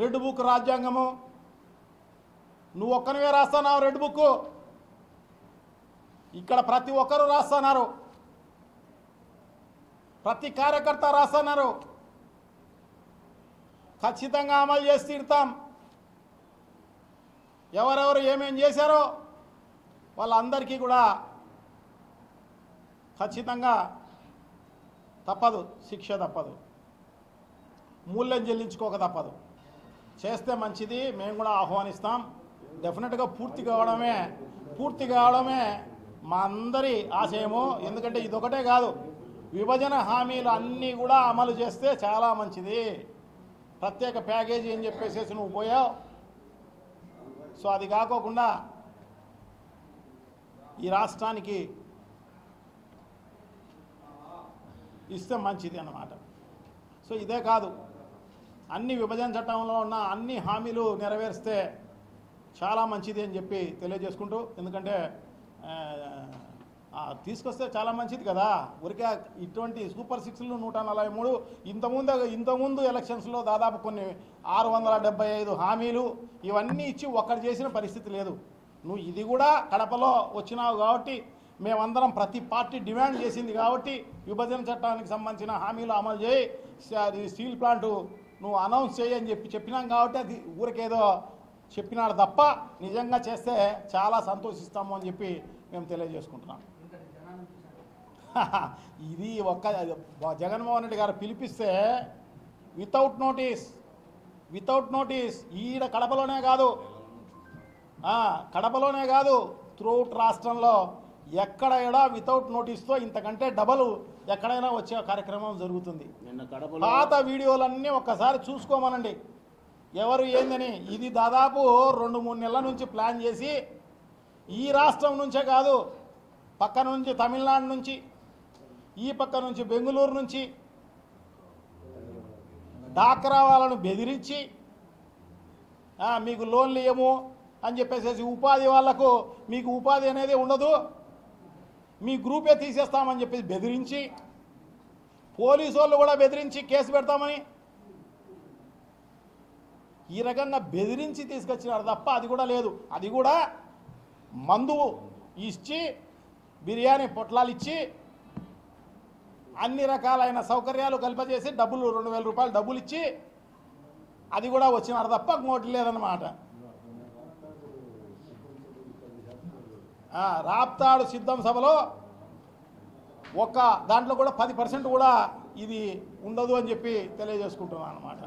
Red book రాజ్యాంగము. నువ్వు ఒక్కనివే రాస్తున్నావు red book. ఇక్కడ ప్రతి ఒక్కరూ రాస్తున్నారు. ప్రతి కార్యకర్త రాస్తున్నారు. ఖచ్చితంగా అమలు చేసి తీరుతాం. ఎవరెవరు ఏమేం చేశారో వాళ్ళందరికీ కూడా ఖచ్చితంగా తప్పదు శిక్ష తప్పదు. మూల్యం చెల్లించుకోక తప్పదు. చేస్తే మంచిది మేము కూడా ఆహ్వానిస్తాం. డెఫినెట్గా పూర్తి కావడమే పూర్తి కావడమే మా అందరి ఆశయము. ఎందుకంటే ఇదొకటే కాదు విభజన హామీలు అన్నీ కూడా అమలు చేస్తే చాలా మంచిది. ప్రత్యేక ప్యాకేజీ అని చెప్పేసేసి నువ్వు పోయావు. సో అది కాకోకుండా ఈ రాష్ట్రానికి ఇస్తే మంచిది అన్నమాట. సో ఇదే కాదు అన్ని విభజన చట్టంలో ఉన్న అన్ని హామీలు నెరవేరిస్తే చాలా మంచిది అని చెప్పి తెలియజేసుకుంటూ ఎందుకంటే తీసుకొస్తే చాలా మంచిది కదా. ఊరికే ఇటువంటి సూపర్ సిక్స్లు నూట నలభై మూడు ఇంతకుముందు ఇంతకుముందు ఎలక్షన్స్లో దాదాపు కొన్ని ఆరు వందల డెబ్బై ఐదు హామీలు ఇవన్నీ ఇచ్చి ఒక్కటి చేసిన పరిస్థితి లేదు. నువ్వు ఇది కూడా కడపలో వచ్చినావు కాబట్టి మేమందరం ప్రతి పార్టీ డిమాండ్ చేసింది కాబట్టి విభజన చట్టానికి సంబంధించిన హామీలు అమలు చేయి అది స్టీల్ ప్లాంటు నువ్వు అనౌన్స్ చేయి అని చెప్పి చెప్పినాం కాబట్టి అది ఊరికేదో చెప్పినాడు తప్ప నిజంగా చేస్తే చాలా సంతోషిస్తాము అని చెప్పి మేము తెలియజేసుకుంటున్నాం. ఇది ఒక్క జగన్మోహన్ రెడ్డి గారు పిలిపిస్తే వితౌట్ నోటీస్ వితౌట్ నోటీస్ ఈడ కడపలోనే కాదు. కడపలోనే కాదు త్రూఅవుట్ రాష్ట్రంలో ఎక్కడ ఎడా వితౌట్ నోటీస్తో ఇంతకంటే డబల్ ఎక్కడైనా వచ్చే కార్యక్రమం జరుగుతుంది. పాత వీడియోలన్నీ ఒక్కసారి చూసుకోమనండి. ఎవరు ఏందని? ఇది దాదాపు రెండు మూడు నెలల నుంచి ప్లాన్ చేసి ఈ రాష్ట్రం నుంచే కాదు పక్క నుంచి తమిళనాడు నుంచి ఈ పక్క నుంచి బెంగళూరు నుంచి డాక్రా వాళ్ళను బెదిరించి మీకు లోన్లు ఇయ్యము అని చెప్పేసి ఉపాధి వాళ్ళకు మీకు ఉపాధి అనేది ఉండదు. మీ గ్రూపే తీసేస్తామని చెప్పేసి బెదిరించి పోలీసు వాళ్ళు కూడా బెదిరించి కేసు పెడతామని ఈ రకంగా బెదిరించి తీసుకొచ్చినారు తప్ప అది కూడా లేదు. అది కూడా మందు ఇచ్చి బిర్యానీ పొట్లాలు ఇచ్చి అన్ని రకాలైన సౌకర్యాలు కల్పజేసి డబ్బులు రెండు వేల రూపాయలు డబ్బులు ఇచ్చి అది కూడా వచ్చినారు తప్ప ఇంకోటి లేదన్నమాట. రాప్తాడు సిద్ధం సభలో ఒక్క దాంట్లో కూడా పది పర్సెంట్ కూడా ఇది ఉండదు అని చెప్పి తెలియజేసుకుంటున్నాను అనమాట